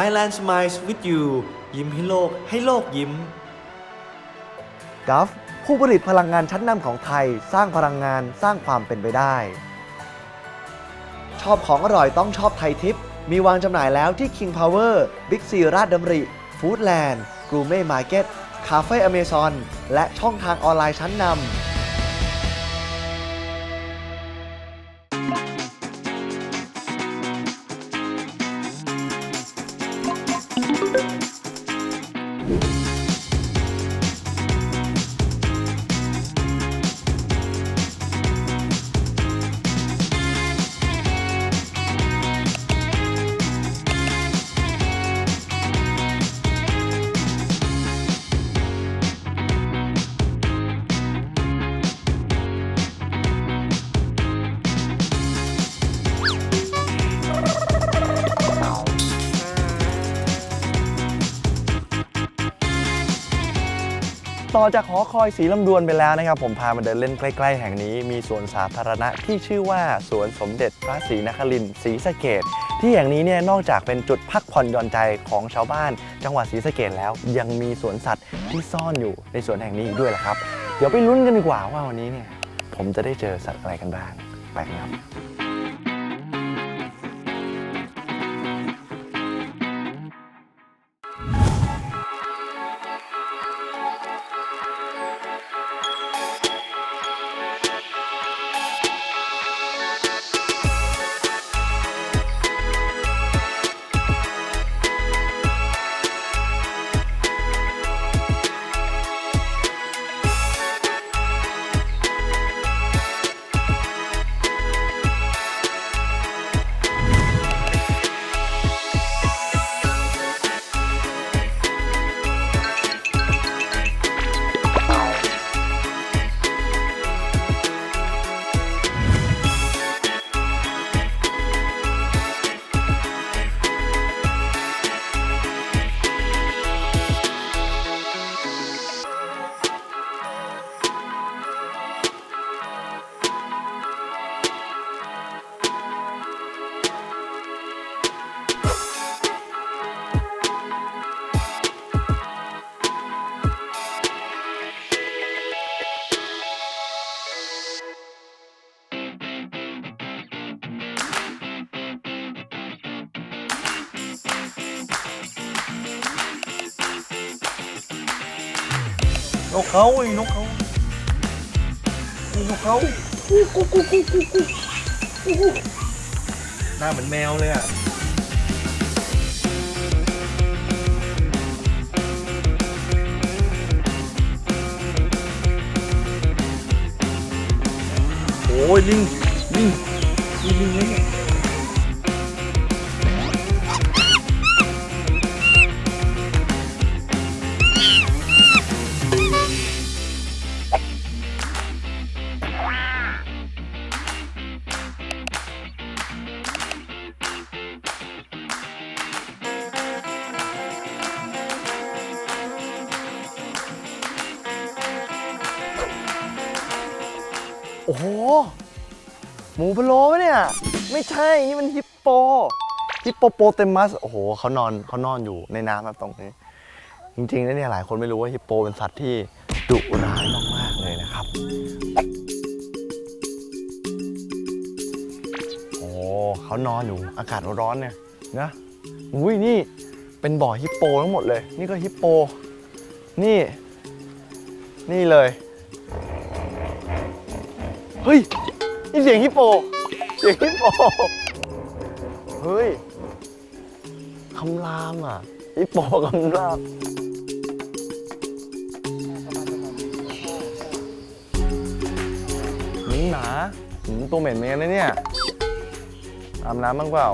Thailand Smiles with you ยิ้มให้โลกให้โลกยิ้มกัฟผู้ผลิตพลังงานชั้นนำของไทย สร้างพลังงานสร้างความเป็นไปได้ ชอบของอร่อยต้องชอบไทยทิป มีวางจำหน่ายแล้วที่ King Power Big C ราชดำริ Foodland g o u r m e t Market คาเฟ่อเมซอนและช่องทางออนไลน์ชั้นนำ ต่อจากหอคอยสีลำดวนไปแล้วนะครับ ผมพามาเดินเล่นใกล้ ๆ แห่งนี้มีสวนสาธารณะที่ชื่อว่าสวนสมเด็จพระศรีนครินทร์ศรีสะเกดที่แห่งนี้เนี่ยนอกจากเป็นจุดพักผ่อนหย่อนใจของชาวบ้าน จังหวัดศรีสะเกดแล้ว ยังมีสวนสัตว์ที่ซ่อนอยู่ในสวนแห่งนี้อีกด้วยละครับ เดี๋ยวไปลุ้นกันดีกว่าว่าวันนี้เนี่ยผมจะได้เจอสัตว์อะไรกันบ้างไปครับ นกเขาไอ้นกเขาไอ้นกเขากุ๊กกุ๊กกุ๊กกุ๊กกุ๊กกุ๊กกุ๊กหน้าเหมือนแมวเลยอะโอ้ยลิงลิงลิงลิง โอ้โห หมูพะโล้ปะเนี่ย ไม่ใช่ นี่มันฮิปโป ฮิปโปโปเตมัส โอ้โห เขานอนเขานอนอยู่ในน้ำแบบตรงนี้ จริงๆแล้วเนี่ยหลายคนไม่รู้ว่าฮิปโปเป็นสัตว์ที่ดุร้ายมากๆเลยนะครับ โอ้เขานอนอยู่อากาศร้อนเนี่ยนะอุ้ยนี่เป็นบ่อฮิปโปทั้งหมดเลย นี่ก็ฮิปโป นี่ นี่เลย เฮ้ย นี่เสียงฮิปโป เสียงฮิปโป เฮ้ย คำรามอะ ฮิปโปคำราม หนีหมาหืมตัวเหม็นเหมือนกันนะเนี่ยอาบน้ำบ้างเปล่า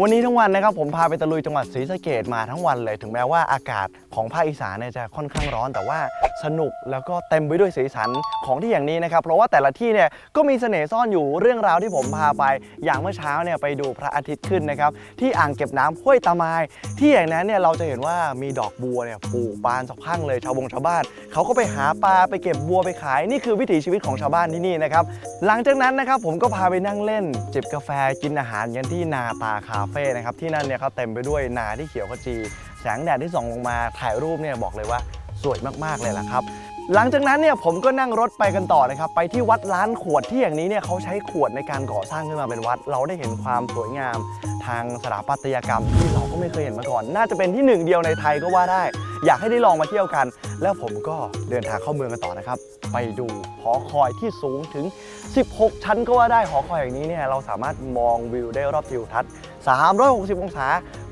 วันนี้ทั้งวันนะครับผมพาไปตะลุยจังหวัดศรีสะเกดมาทั้งวันเลย ถึงแม้ว่าอากาศของภาคอีสานเนี่ยจะค่อนข้างร้อนแต่ว่า สนุกแล้วก็เต็มไปด้วยสีสันของที่อย่างนี้นะครับ เพราะว่าแต่ละที่เนี่ยก็มีเสน่ห์ซ่อนอยู่เรื่องราวที่ผมพาไป อย่างเมื่อเช้าเนี่ยไปดูพระอาทิตย์ขึ้นนะครับที่อ่างเก็บน้ำห้วยตะไมายที่อย่างนั้นเนี่ยเราจะเห็นว่ามีดอกบัวเนี่ยปลูกบานสะพั่งเลยชาวบงชาวบ้านเขาก็ไปหาปลาไปเก็บบัวไปขายนี่คือวิถีชีวิตของชาวบ้านที่นี่นะครับหลังจากนั้นนะครับผมก็พาไปนั่งเล่นจิบกาแฟกินอาหารกันที่นาตาคาเฟ่นะครับที่นั่นเนี่ยเขาเต็มไปด้วยนาที่เขียวขจีแสงแดดที่ส่องลงมาถ่ายรูปเนี่ยบอกเลยว่า สวยมากๆเลยล่ะครับ หลังจากนั้นเนี่ยผมก็นั่งรถไปกันต่อนะครับ ไปที่วัดล้านขวดที่อย่างนี้เนี่ยเขาใช้ขวดในการก่อสร้างขึ้นมาเป็นวัด เราได้เห็นความสวยงามทางสถาปัตยกรรมที่เราก็ไม่เคยเห็นมาก่อน น่าจะเป็นที่หนึ่งเดียวในไทยก็ว่าได้ อยากให้ได้ลองมาเที่ยวกัน แล้วผมก็เดินทางเข้าเมืองกันต่อนะครับ ไปดูหอคอยที่สูงถึง 16 ชั้นก็ว่าได้หอคอยอย่างนี้เนี่ยเราสามารถมองวิวได้รอบทิวทัศน์ 360 องศา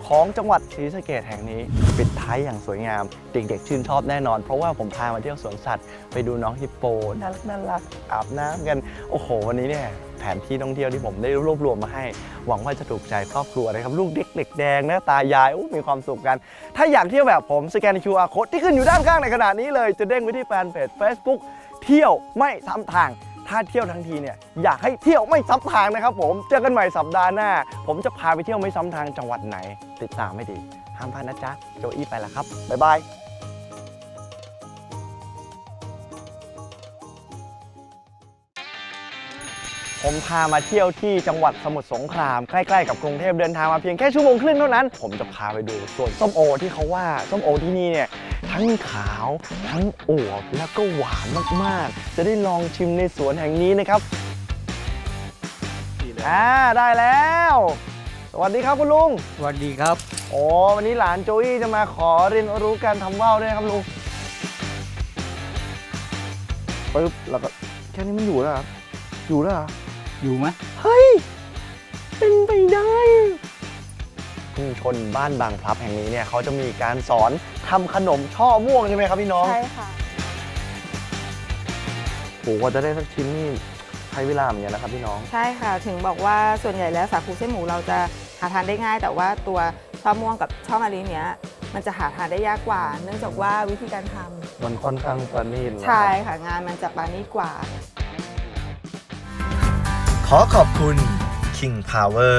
ของจังหวัดศรีสะเกดแห่งนี้ ปิดท้ายอย่างสวยงาม เด็กๆชื่นชอบแน่นอน เพราะว่าผมพามาเที่ยวสวนสัตว์ไปดูน้องฮิปโปน่ารักน่ารักอาบน้ำกัน โอ้โห วันนี้เนี่ยแผนที่ท่องเที่ยวที่ผมได้รวบรวมมาให้ หวังว่าจะถูกใจครอบครัวนะครับลูกเด็กเด็กแดงนะตายายอู้มีความสุขกัน ถ้าอยากเที่ยวแบบผมสแกน QR code ที่ขึ้นอยู่ด้านข้างในขณะนี้เลย จะเด้งไปที่แฟนเพจ Facebook เที่ยวไม่ซ้ำทาง ถ้าเที่ยวทั้งทีเนี่ยอยากให้เที่ยวไม่ซ้ำทางนะครับผม เจอกันใหม่สัปดาห์หน้า ผมจะพาไปเที่ยวไม่ซ้ำทางจังหวัดไหน ติดตามให้ดี ห้ามพลาดนะจ๊ะ โจอี้ไปล้วครับ บ๊ายบายผมพามาเที่ยวที่จังหวัดสมุทรสงครามใกล้ๆกับกรุงเทพเดินทางมาเพียงแค่ชั่วโมงครึ่งเท่านั้น ผมจะพาไปดูสวนส้มโอที่เขาว่าส้มโอที่นี่เนี่ย ทั้งขาว ทั้งอวบแล้วก็หวานมากๆ จะได้ลองชิมในสวนแห่งนี้นะครับอ่าได้แล้ว สวัสดีครับคุณลุงสวัสดีครับ โอ้วันนี้หลานโจอี้จะมาขอเรียนรู้การทำว่าวด้วยนะครับลุงปึ๊บแล้วก็แค่นี้มันอยู่แล้วเหรออยู่แล้วเหรออยู่ไหมเฮ้ย เป็นไปได้ ชุมชนบ้านบางพลับแห่งนี้เนี่ยเขาจะมีการสอน ทำขนมช่อม่วงใช่ไหมครับพี่น้อง ใช่ค่ะ โหกว่าจะได้สักชิ้นนี่ใช้เวลาเหมือนกันนะครับพี่น้อง ใช่ค่ะ ถึงบอกว่าส่วนใหญ่แล้วสาคูเส้นหมูเราจะหาทานได้ง่าย แต่ว่าตัวช่อม่วงกับช่อมะลิเนี้ยมันจะหาทานได้ยากกว่า เนื่องจากว่าวิธีการทำมันค่อนข้างประณีตนะครับ ใช่ค่ะงานมันจะปราณีตกว่า ขอขอบคุณ King Power